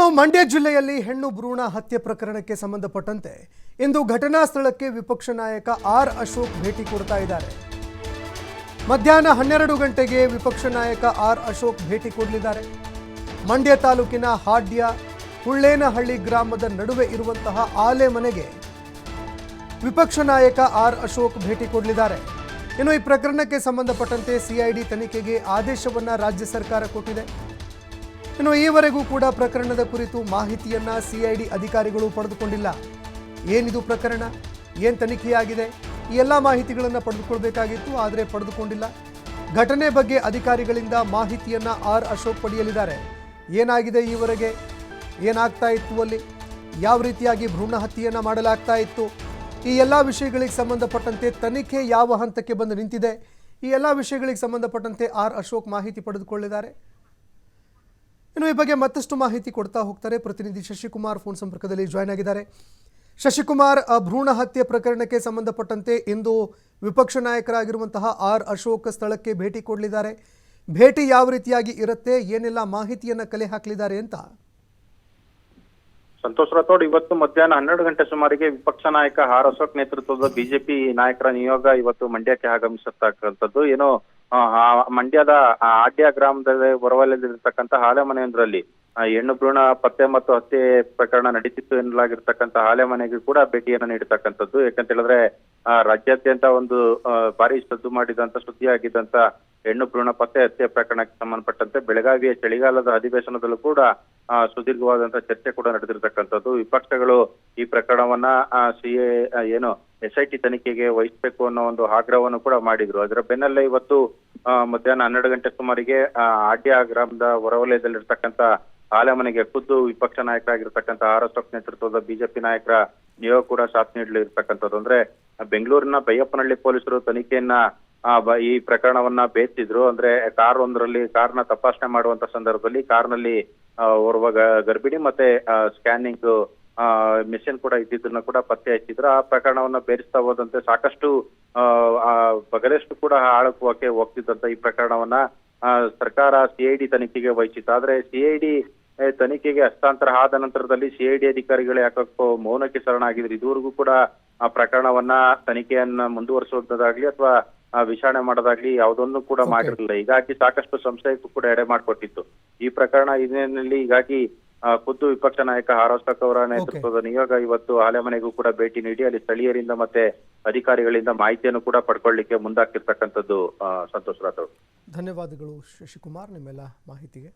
ಇನ್ನು ಮಂಡ್ಯ ಜಿಲ್ಲೆಯಲ್ಲಿ ಹೆಣ್ಣು ಭ್ರೂಣ ಹತ್ಯೆ ಪ್ರಕರಣಕ್ಕೆ ಸಂಬಂಧಪಟ್ಟಂತೆ ಇಂದು ಘಟನಾ ಸ್ಥಳಕ್ಕೆ ವಿಪಕ್ಷ ನಾಯಕ ಆರ್ ಅಶೋಕ್ ಭೇಟಿ ಕೊಡ್ತಾ ಇದ್ದಾರೆ. ಮಧ್ಯಾಹ್ನ ಹನ್ನೆರಡು ಗಂಟೆಗೆ ವಿಪಕ್ಷ ನಾಯಕ ಆರ್ ಅಶೋಕ್ ಭೇಟಿ ಕೊಡಲಿದ್ದಾರೆ. ಮಂಡ್ಯ ತಾಲೂಕಿನ ಹಾಡ್ಯ, ಹುಳ್ಳೇನಹಳ್ಳಿ ಗ್ರಾಮದ ನಡುವೆ ಇರುವಂತಹ ಆಲೆ ಮನೆಗೆ ವಿಪಕ್ಷ ನಾಯಕ ಆರ್ ಅಶೋಕ್ ಭೇಟಿ ಕೊಡಲಿದ್ದಾರೆ. ಇನ್ನು ಈ ಪ್ರಕರಣಕ್ಕೆ ಸಂಬಂಧಪಟ್ಟಂತೆ ಸಿಐಡಿ ತನಿಖೆಗೆ ಆದೇಶವನ್ನು ರಾಜ್ಯ ಸರ್ಕಾರ ಕೊಟ್ಟಿದೆ. ಇನ್ನು ಈವರೆಗೂ ಕೂಡ ಪ್ರಕರಣದ ಕುರಿತು ಮಾಹಿತಿಯನ್ನ ಸಿಐಡಿ ಅಧಿಕಾರಿಗಳು ಪಡೆದುಕೊಂಡಿಲ್ಲ. ಏನಿದು ಪ್ರಕರಣ? ಏನು ತನಿಖೆಯಾಗಿದೆ? ಈ ಎಲ್ಲ ಮಾಹಿತಿಗಳನ್ನು ಪಡೆದುಕೊಳ್ಬೇಕಾಗಿತ್ತು, ಆದರೆ ಪಡೆದುಕೊಂಡಿಲ್ಲ. ಘಟನೆ ಬಗ್ಗೆ ಅಧಿಕಾರಿಗಳಿಂದ ಮಾಹಿತಿಯನ್ನ ಆರ್ ಅಶೋಕ್ ಪಡೆಯಲಿದ್ದಾರೆ. ಏನಾಗಿದೆ ಈವರೆಗೆ? ಏನಾಗ್ತಾ ಇತ್ತು ಅಲ್ಲಿ? ಯಾವ ರೀತಿಯಾಗಿ ಭ್ರೂಣ ಹತ್ಯೆಯನ್ನು ಮಾಡಲಾಗ್ತಾ ಇತ್ತು? ಈ ಎಲ್ಲ ವಿಷಯಗಳಿಗೆ ಸಂಬಂಧಪಟ್ಟಂತೆ ತನಿಖೆ ಯಾವ ಹಂತಕ್ಕೆ ಬಂದು ನಿಂತಿದೆ? ಈ ಎಲ್ಲ ವಿಷಯಗಳಿಗೆ ಸಂಬಂಧಪಟ್ಟಂತೆ ಆರ್ ಅಶೋಕ್ ಮಾಹಿತಿ ಪಡೆದುಕೊಳ್ಳಿದ್ದಾರೆ ಇನ್ನು ಈ ಬಗ್ಗೆ ಮತ್ತಷ್ಟು ಮಾಹಿತಿ ಕೊಡ್ತಾ ಹೋಗ್ತಾರೆ ಪ್ರತಿನಿಧಿ ಶಶಿಕುಮಾರ್ ಫೋನ್ ಸಂಪರ್ಕದಲ್ಲಿ ಜಾಯ್ನ್ ಆಗಿದ್ದಾರೆ. ಶಶಿಕುಮಾರ್ ಭ್ರೂಣ ಹತ್ಯೆ ಪ್ರಕರಣಕ್ಕೆ ಸಂಬಂಧಪಟ್ಟಂತೆ ಇಂದು ವಿಪಕ್ಷ ನಾಯಕರಾಗಿರುವಂತಹ ಆರ್, ಅಶೋಕ್ ಸ್ಥಳಕ್ಕೆ ಭೇಟಿ ಕೊಡಲಿದ್ದಾರೆ. ಭೇಟಿ ಯಾವ ರೀತಿಯಾಗಿ ಇರುತ್ತೆ, ಏನೆಲ್ಲ ಮಾಹಿತಿಯನ್ನ ಕಲೆ ಹಾಕಲಿದ್ದಾರೆ ಅಂತ? ಸಂತೋಷ್ ರಾಥೋಡ್, ಇವತ್ತು ಮಧ್ಯಾಹ್ನ ಹನ್ನೆರಡು ಗಂಟೆ ಸುಮಾರಿಗೆ ವಿಪಕ್ಷ ನಾಯಕ ಆರ್, ಅಶೋಕ್ ನೇತೃತ್ವದ ಬಿಜೆಪಿ ನಾಯಕರ ನಿಯೋಗ ಇವತ್ತು ಮಂಡ್ಯಕ್ಕೆ ಆಗಮಿಸತಕ್ಕಂಥದ್ದು. ಏನು ಮಂಡ್ಯದ ಆಡ್ಯ ಗ್ರಾಮದಲ್ಲಿ ಹೊರವಲಯದಲ್ಲಿರ್ತಕ್ಕಂಥ ಹಾಲೆ ಮನೆಯೊಂದರಲ್ಲಿ ಹೆಣ್ಣು ಭ್ರೂಣ ಪತ್ತೆ ಮತ್ತು ಹತ್ಯೆ ಪ್ರಕರಣ ನಡೀತಿತ್ತು ಹಾಲೆ ಮನೆಗೆ ಕೂಡ ಭೇಟಿಯನ್ನು ನೀಡತಕ್ಕಂಥದ್ದು ಯಾಕಂತ ಹೇಳಿದ್ರೆ ರಾಜ್ಯಾದ್ಯಂತ ಒಂದು ಭಾರಿ ಸದ್ದು ಮಾಡಿದಂತ, ಸುದ್ದಿಯಾಗಿದ್ದಂತ ಹೆಣ್ಣು ಭ್ರೂಣ ಪತ್ತೆ ಹತ್ಯೆ ಪ್ರಕರಣಕ್ಕೆ ಸಂಬಂಧಪಟ್ಟಂತೆ ಬೆಳಗಾವಿಯ ಚಳಿಗಾಲದ ಅಧಿವೇಶನದಲ್ಲೂ ಕೂಡ ಸುದೀರ್ಘವಾದಂತಹ ಸುದೀರ್ಘವಾದಂತ ಚರ್ಚೆ ಕೂಡ ನಡೆದಿರ್ತಕ್ಕಂಥದ್ದು. ವಿಪಕ್ಷಗಳು ಈ ಪ್ರಕರಣವನ್ನ ಸಿಎ ಏನು ಎಸ್ ಐ ಟಿ ತನಿಖೆಗೆ ವಹಿಸಬೇಕು ಅನ್ನೋ ಒಂದು ಆಗ್ರಹವನ್ನು ಕೂಡ ಮಾಡಿದ್ರು. ಅದರ ಬೆನ್ನಲ್ಲೇ ಇವತ್ತು ಮಧ್ಯಾಹ್ನ ಹನ್ನೆರಡು ಗಂಟೆ ಸುಮಾರಿಗೆ ಆಡ್ಯ ಗ್ರಾಮದ ಹೊರವಲಯದಲ್ಲಿರ್ತಕ್ಕಂಥ ಆಲೆಮನೆಗೆ ಖುದ್ದು ವಿಪಕ್ಷ ನಾಯಕರಾಗಿರ್ತಕ್ಕಂಥ ಆರ್ ಎಸ್ ಎಫ್ ನೇತೃತ್ವದ ಬಿಜೆಪಿ ನಾಯಕರ ನಿಯೋಗ ಕೂಡ ಸಾಥ್ ನೀಡಲಿರ್ತಕ್ಕಂಥದ್ದು. ಅಂದ್ರೆ, ಬೆಂಗಳೂರಿನ ಬೈಯಪ್ಪನಹಳ್ಳಿ ಪೊಲೀಸರು ತನಿಖೆಯನ್ನ ಈ ಪ್ರಕರಣವನ್ನ ಬೇಯಿಸಿದ್ರು ಅಂದ್ರೆ, ಕಾರ್ ಒಂದರಲ್ಲಿ ಕಾರ್ನ ತಪಾಸಣೆ ಮಾಡುವಂತ ಸಂದರ್ಭದಲ್ಲಿ ಕಾರ್ನಲ್ಲಿ ಓರ್ವ ಗರ್ಭಿಣಿ ಮತ್ತೆ ಸ್ಕ್ಯಾನಿಂಗ್ ಮಿಷನ್ ಕೂಡ ಇದ್ದಿದ್ದನ್ನ ಕೂಡ ಪತ್ತೆ ಹಚ್ಚಿದ್ರು. ಆ ಪ್ರಕರಣವನ್ನ ಬೇರಿಸ್ತಾ ಹೋದಂತೆ ಸಾಕಷ್ಟು ಬಗದಷ್ಟು ಕೂಡ ಆಳಕ್ಕೆ ಹೋಗ್ತಿದ್ದಂತ ಈ ಪ್ರಕರಣವನ್ನ ಆ, ಸರ್ಕಾರ ಸಿಐಡಿ ತನಿಖೆಗೆ ವಹಿಸಿತ್ತು. ಆದ್ರೆ ಸಿಐಡಿ ತನಿಖೆಗೆ ಹಸ್ತಾಂತರ ಆದ ನಂತರದಲ್ಲಿ ಸಿಐಡಿ ಅಧಿಕಾರಿಗಳು ಯಾಕೋ ಮೌನಕ್ಕೆ ಶರಣಾಗಿದ್ರು. ಇದುವರೆಗೂ ಕೂಡ ಆ ಪ್ರಕರಣವನ್ನ ತನಿಖೆಯನ್ನ ಮುಂದುವರಿಸುವುದಾಗ್ಲಿ ಅಥವಾ ವಿಚಾರಣೆ ಮಾಡೋದಾಗ್ಲಿ ಯಾವುದೊಂದು ಕೂಡ. ಮಾಡಿರಲಿಲ್ಲ. ಹೀಗಾಗಿ ಸಾಕಷ್ಟು ಸಂಶಯಕ್ಕೂ ಕೂಡ ಎಡೆ ಮಾಡಿಕೊಟ್ಟಿತ್ತು. ಈ ಪ್ರಕರಣ ಇದೇನಲ್ಲಿ ಹೀಗಾಗಿ ಖುದ್ದು ವಿಪಕ್ಷ ನಾಯಕ ಆರ್ ಅವರ ನೇತೃತ್ವದ ನಿಯೋಗ ಇವತ್ತು ಆಲೆಮನೆಗೂ ಕೂಡ ಭೇಟಿ ನೀಡಿ ಅಲ್ಲಿ ಸ್ಥಳೀಯರಿಂದ ಮತ್ತೆ ಅಧಿಕಾರಿಗಳಿಂದ ಮಾಹಿತಿಯನ್ನು ಕೂಡ ಪಡ್ಕೊಳ್ಳಿಕ್ಕೆ ಮುಂದಾಗ್ತಿರ್ತಕ್ಕಂಥದ್ದು ಆ, ಸಂತೋಷ್ ರಾಥೋಡ್. ಧನ್ಯವಾದಗಳು ಶಶಿಕುಮಾರ್ ನಿಮ್ಮೆಲ್ಲ ಮಾಹಿತಿಗೆ.